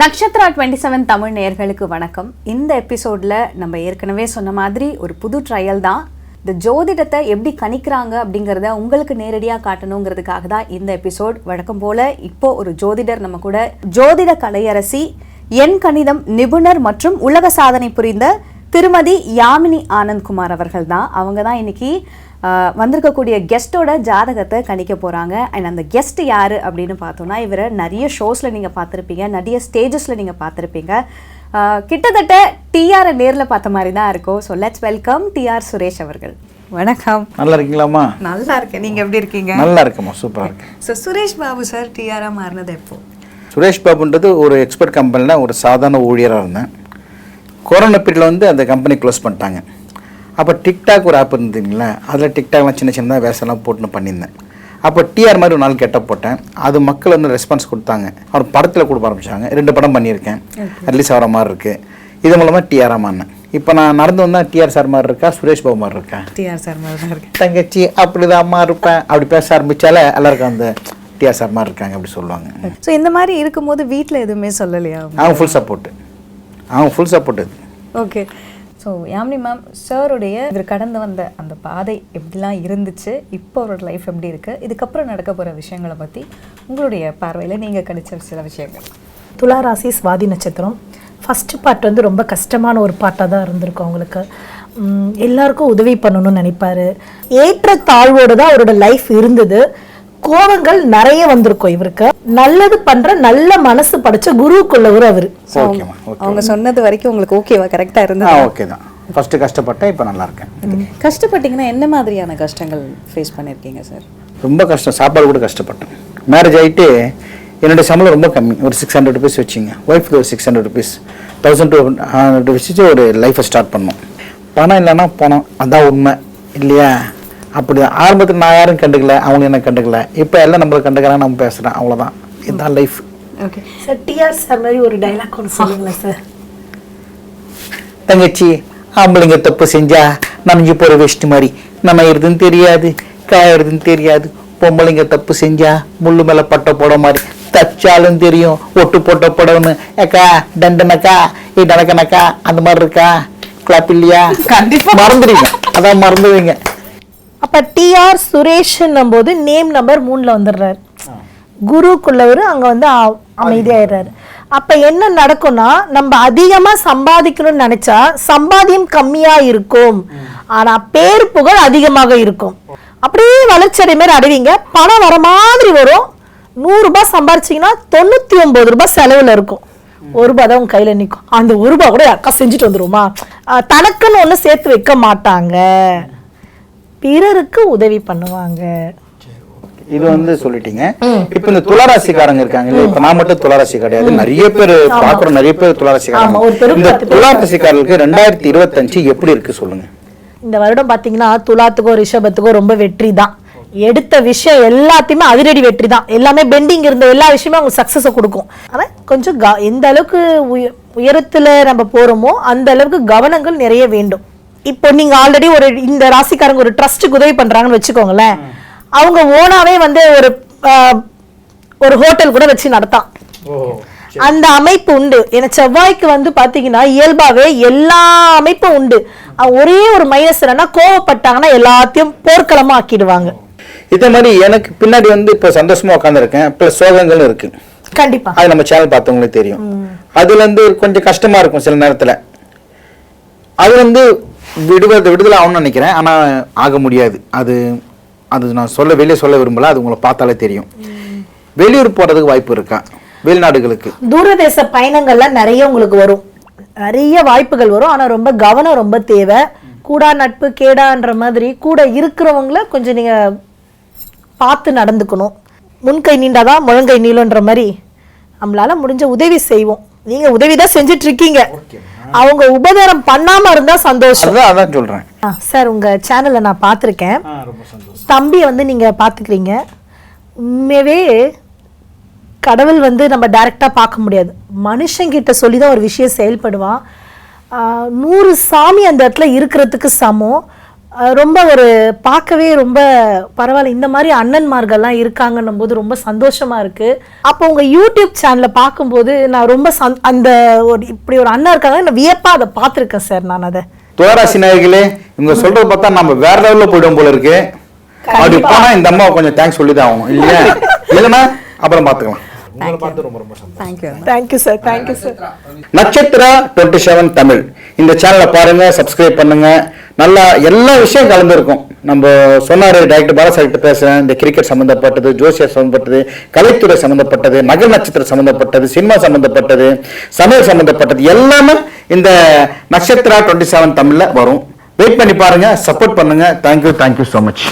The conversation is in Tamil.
நக்ஷத்ரா டுவெண்ட்டி செவன் தமிழ் நேயர்களுக்கு வணக்கம். இந்த எபிசோடில் நம்ம ஏற்கனவே சொன்ன மாதிரி ஒரு புது ட்ரையல் தான். இந்த ஜோதிடத்தை எப்படி கணிக்கிறாங்க அப்படிங்கிறத உங்களுக்கு நேரடியாக காட்டணுங்கிறதுக்காக தான் இந்த எபிசோட் வழக்கம் போல இப்போ ஒரு ஜோதிடர் நம்ம கூட ஜோதிட கலையரசி எண் கணிதம் நிபுணர் மற்றும் உலக சாதனை புரிந்த திருமதி யாமினி ஆனந்த்குமார் அவர்கள் தான். அவங்க தான் இன்னைக்கு வந்திருக்கக்கூடிய கெஸ்ட்டோட ஜாதகத்தை கணிக்க போகிறாங்க அண்ட் அந்த கெஸ்ட் யார் அப்படின்னு பார்த்தோன்னா இவரை நிறைய ஷோஸில் நீங்கள் பார்த்துருப்பீங்க. நிறைய ஸ்டேஜஸில் நீங்கள் பார்த்துருப்பீங்க. கிட்டத்தட்ட டிஆரை நேரில் பார்த்த மாதிரி தான் இருக்கும். So let's welcome TR Suresh அவர்கள். வணக்கம். நல்லா இருக்கீங்களாம்மா? நல்லா இருக்கேன். நீங்கள் எப்படி இருக்கீங்க? நல்லா இருக்கேம்மா. சூப்பராக இருக்கேன். ஸோ சுரேஷ் பாபு சார் டிஆராக மாறினது எப்போ? சுரேஷ் பாபுன்றது ஒரு எக்ஸ்பர்ட் கம்பெனியில் ஒரு சாதாரண ஊழியராக இருந்தேன். கொரோனா பீரியடில் வந்து அந்த கம்பெனி க்ளோஸ் பண்ணிட்டாங்க. அப்போ டிக்டாக் ஒரு ஆப் இருந்ததுங்களா அதில் டிக்டாக்லாம் சின்ன சின்னதாக வேஷம்லாம் போட்டு பண்ணியிருந்தேன். அப்போ டிஆர் மாதிரி ஒரு நாள் கெட்டப் போட்டேன். அது மக்கள் வந்து ரெஸ்பான்ஸ் கொடுத்தாங்க. அவர் படத்தில் கொடுக்க ஆரம்பிச்சாங்க. ரெண்டு படம் பண்ணியிருக்கேன். ரிலீஸ் ஆகிற மாதிரி இருக்குது இது மூலமாக டிஆராக மாறினேன். இப்போ நான் நடந்து வந்தால் டிஆர் சார் மாதிரி இருக்கா சுரேஷ் பாபு மாதிரி இருக்கா? டிஆர் சார் மாதிரி தான் இருக்கு தங்கச்சி அப்படிதான் அம்மா இருப்பேன். அப்படி பேச ஆரம்பிச்சாலே எல்லாருக்கும் அந்த டிஆர் சார் மாதிரி இருக்காங்க அப்படி சொல்லுவாங்க. ஸோ இந்த மாதிரி இருக்கும்போது வீட்டில் எதுவுமே சொல்லலையா? அவங்க ஃபுல் சப்போர்ட்டு அவங்க full support okay so Yamini ma'am சாருடைய இவர் கடந்து வந்த அந்த பாதை எப்படிலாம் இருந்துச்சு? இப்போ அவரோட லைஃப் எப்படி இருக்குது இதுக்கப்புறம் நடக்க போகிற விஷயங்களை பற்றி உங்களுடைய பார்வையில் நீங்கள் கணிச்ச சில விஷயங்கள். துலா ராசி சுவாதி நட்சத்திரம். ஃபஸ்ட்டு பார்ட் வந்து ரொம்ப கஷ்டமான ஒரு பார்ட்டாக தான் இருந்திருக்கும் அவங்களுக்கு. எல்லாருக்கும் உதவி பண்ணணும்னு நினைப்பாரு. ஏற்ற தாழ்வோடு தான் அவரோட லைஃப் இருந்தது. கோபங்கள் நிறைய வந்திருக்கும் இவருக்கு. நல்லது பண்ற நல்ல மனசு படைச்ச குருவுக்குள்ளவர் அவர். அவங்க சொன்னது வரைக்கும் உங்களுக்கு ஓகேவா கரெக்டாக ஆ இருந்தது? ஓகே தான். ஃபஸ்ட்டு கஷ்டப்பட்டேன் இப்போ நல்லா இருக்கேன். கஷ்டப்பட்டீங்கன்னா என்ன மாதிரியான கஷ்டங்கள் ஃபேஸ் பண்ணியிருக்கீங்க சார் ரொம்ப கஷ்டம். சாப்பாடு கூட கஷ்டப்பட்டேன். மேரேஜ் ஆகிட்டு என்னுடைய சம்பளம் ரொம்ப கம்மி. ஒரு சிக்ஸ் ஹண்ட்ரட் ருபீஸ் வச்சுங்க. ஒய்ஃப்க்கு ஒரு six hundred rupees thousand two hundred வச்சு ஒரு லைஃப்பை ஸ்டார்ட் பண்ணோம் பணம் இல்லைன்னா பணம். அதான் உண்மை. இல்லையா? அப்படி ஆரம்பத்தில் நான் யாரும் கண்டுக்கல அவங்க என்ன கண்டுக்கல. இப்போ எல்லாம் நம்மளை கண்டுக்கிறாங்க நம்ம பேசுகிறேன் அவ்வளோதான் இதுதான் life okay sir TR sir மாதிரி ஒரு டைலாக் ஒன்று சொல்லுங்களேன் சார் தங்கச்சி ஆம்பளைங்க தப்பு செஞ்சா நனைஞ்சு போற வேஸ்ட் மாதிரி. நம்ம இருதுன்னு தெரியாது காயறதுன்னு தெரியாது. பொம்பளைங்க தப்பு செஞ்சா முள்ளு மேல பட்ட போட மாதிரி. தச்சாலும் தெரியும் ஒட்டு போட்ட புடவைன்னு. ஏக்கா டண்டனக்கா ஏ டனக்கனக்கா அந்த மாதிரி இருக்கா? கிளாப் இல்லையா? கண்டிப்பா. மறந்துடுவீங்க. அதான் மறந்துடுவீங்க. அப்ப டிஆர் சுரேஷ்ன்னும் போது நேம் நம்பர் மூணுல வந்துடுறாரு. குருக்குள்ளவர் அங்க வந்து அமைதியாயிடுறாரு. அப்ப என்ன நடக்கும்னா நம்ம அதிகமா சம்பாதிக்கணும்னு நினைச்சா சம்பாத்தியம் கம்மியா இருக்கும். ஆனா பேர் புகழ் அதிகமாக இருக்கும். அப்படியே வளர்ச்சி மாதிரி அடைவீங்க. பணம் வர மாதிரி வரும். நூறு ரூபாய் சம்பாரிச்சீங்கன்னா தொண்ணூத்தி ஒன்பது ரூபாய் செலவுல இருக்கும். ஒரு ரூபாய் தான் உங்க கையில நிற்கும் அந்த ஒரு ரூபாய் கூட அக்கா செஞ்சுட்டு வந்துருமா தனக்குன்னு ஒண்ணு சேர்த்து வைக்க மாட்டாங்க. பிறருக்கு உதவி பண்ணுவாங்க. இது வந்து சொல்லிட்டீங்க. இப்ப இந்த துளாராசிக்காரங்க இருக்காங்க? இப்ப நான் மட்டும் துளாராசி கிடையாது. நிறைய பேர் பாக்குறோம் நிறைய பேர் துளாராசிக்காரங்க இந்த துளாராசிக்காரர்களுக்கு ரெண்டாயிரத்தி இருபத்தஞ்சு எப்படி இருக்கு சொல்லுங்க. இந்த வருடம் பாத்தீங்கன்னா துலாத்துக்கோ ரிஷபத்துக்கோ ரொம்ப வெற்றி தான். எடுத்த விஷயம் எல்லாத்தையுமே அதிரடி வெற்றி தான். எல்லாமே பெண்டிங் இருந்த எல்லா விஷயமே அவங்க சக்சஸை கொடுக்கும். ஆனா கொஞ்சம் க- எந்த அளவுக்கு உய- உயரத்துல நம்ம போறோமோ அந்த அளவுக்கு கவனங்கள் நிறைய வேண்டும். இப்போ நீங்க ஆல்ரெடி ஒரு இந்த ராசிக்காரங்க ஒரு ட்ரஸ்ட்டுக்கு உதவி பண்றாங்கன்னு வச்சுக்கோங்களேன். அவங்க ஓனாவே வந்து ஒரு ஒரு ஹோட்டல் கூட வச்சு நடத்தான். அந்த அமைப்பு உண்டு. ஏன்னா செவ்வாய்க்கு வந்து பாத்தீங்கன்னா இயல்பாவே எல்லா அமைப்பும் உண்டு. ஒரே ஒரு மைனஸ் என்னன்னா கோவப்பட்டாங்கன்னா எல்லாத்தையும் போர்க்களமா ஆக்கிடுவாங்க. இதே மாதிரி எனக்கு பின்னாடி வந்து இப்போ சந்தோஷமா உட்காந்துருக்கேன் ப்ளஸ் சோகங்களும் இருக்கு. கண்டிப்பா. அது நம்ம சேனல் பார்த்தவங்களுக்கு தெரியும். அதுல இருந்து கொஞ்சம் கஷ்டமா இருக்கும் சில நேரத்துல. அதுல இருந்து விடுவது விடுதலை ஆகணும்னு நினைக்கிறேன். ஆனா ஆக முடியாது. அது அது நான் சொல்ல வெளியே சொல்ல விரும்பல. அது உங்களை பார்த்தாலே தெரியும். வெளியூர் போறதுக்கு வாய்ப்பு இருக்கா? வெளிநாடுகளுக்கு. தூரதேச பயணங்கள்ல நிறைய உங்களுக்கு வரும். நிறைய வாய்ப்புகள் வரும். ஆனா ரொம்ப கவனம் ரொம்ப தேவை. கூடா நட்பு கேடான்ற மாதிரி கூட இருக்கிறவங்கள கொஞ்சம் நீங்க பார்த்து நடந்துக்கணும். முன்கை நீண்டாதான் முழங்கை நீளன்ற மாதிரி. நம்மளால முடிஞ்ச உதவி செய்வோம். நீங்க உதவி தான் செஞ்சுட்டு இருக்கீங்க. அவங்க உபகாரம் பண்ணாம இருந்தா சந்தோஷம். அதுதான் அதான் சொல்றேன். ஆ, சார் உங்க சேனல்ல நான் பார்த்துருக்கேன். தம்பியை வந்து நீங்க பாத்துக்கிறீங்க உண்மையாவே கடவுள் வந்து நம்ம டைரக்டா பார்க்க முடியாது. மனுஷங்கிட்ட சொல்லி தான் ஒரு விஷயம் செயல்படுவான். நூறு சாமி அந்த இடத்துல இருக்கிறதுக்கு சமம். ரொம்ப ஒரு பார்க்கவே ரொம்ப பரவாயில்ல. இந்த மாதிரி அண்ணன்மார்கள்லாம் இருக்காங்கன்னும் போது ரொம்ப சந்தோஷமா இருக்கு. அப்போ உங்க யூடியூப் சேனலை பார்க்கும்போது நான் ரொம்ப சந் அந்த ஒரு இப்படி ஒரு அண்ணா இருக்காங்க நான் வியப்பா அதை பார்த்துருக்கேன் சார் நான் அதை. துவராசி நாயகிலே இவங்க சொல்றத பார்த்தா நம்ம வேற லெவல்ல போயிடும் போல இருக்கு. அப்படி போனா இந்த அம்மா கொஞ்சம் தேங்க்ஸ் சொல்லி தான் ஆகணும். இல்லையா? இல்லைன்னா அப்புறம் பார்த்துக்கலாம். உங்களை பார்த்து ரொம்ப ரொம்ப சந்தோஷம். Thank you thank you sir thank you sir Natchathira twenty seven Tamil. இந்த சேனலை பாருங்க சப்ஸ்கிரைப் பண்ணுங்க. நல்லா எல்லா விஷயம் கலந்துருக்கும். நம்ம சொன்னாரு டைரக்டர் பாலசாகிட்ட பேசுறேன். இந்த கிரிக்கெட் சம்பந்தப்பட்டது ஜோசியர் சம்பந்தப்பட்டது கலைத்துறை சம்பந்தப்பட்டது நகர் நட்சத்திரம் சம்பந்தப்பட்டது சினிமா சம்பந்தப்பட்டது சமையல் சம்பந்தப்பட்டது எல்லாமே இந்த நட்சத்திரா டுவெண்ட்டி செவன் தமிழ்ல வரும். வெயிட் பண்ணி பாருங்க சப்போர்ட் பண்ணுங்க. Thank you thank you so much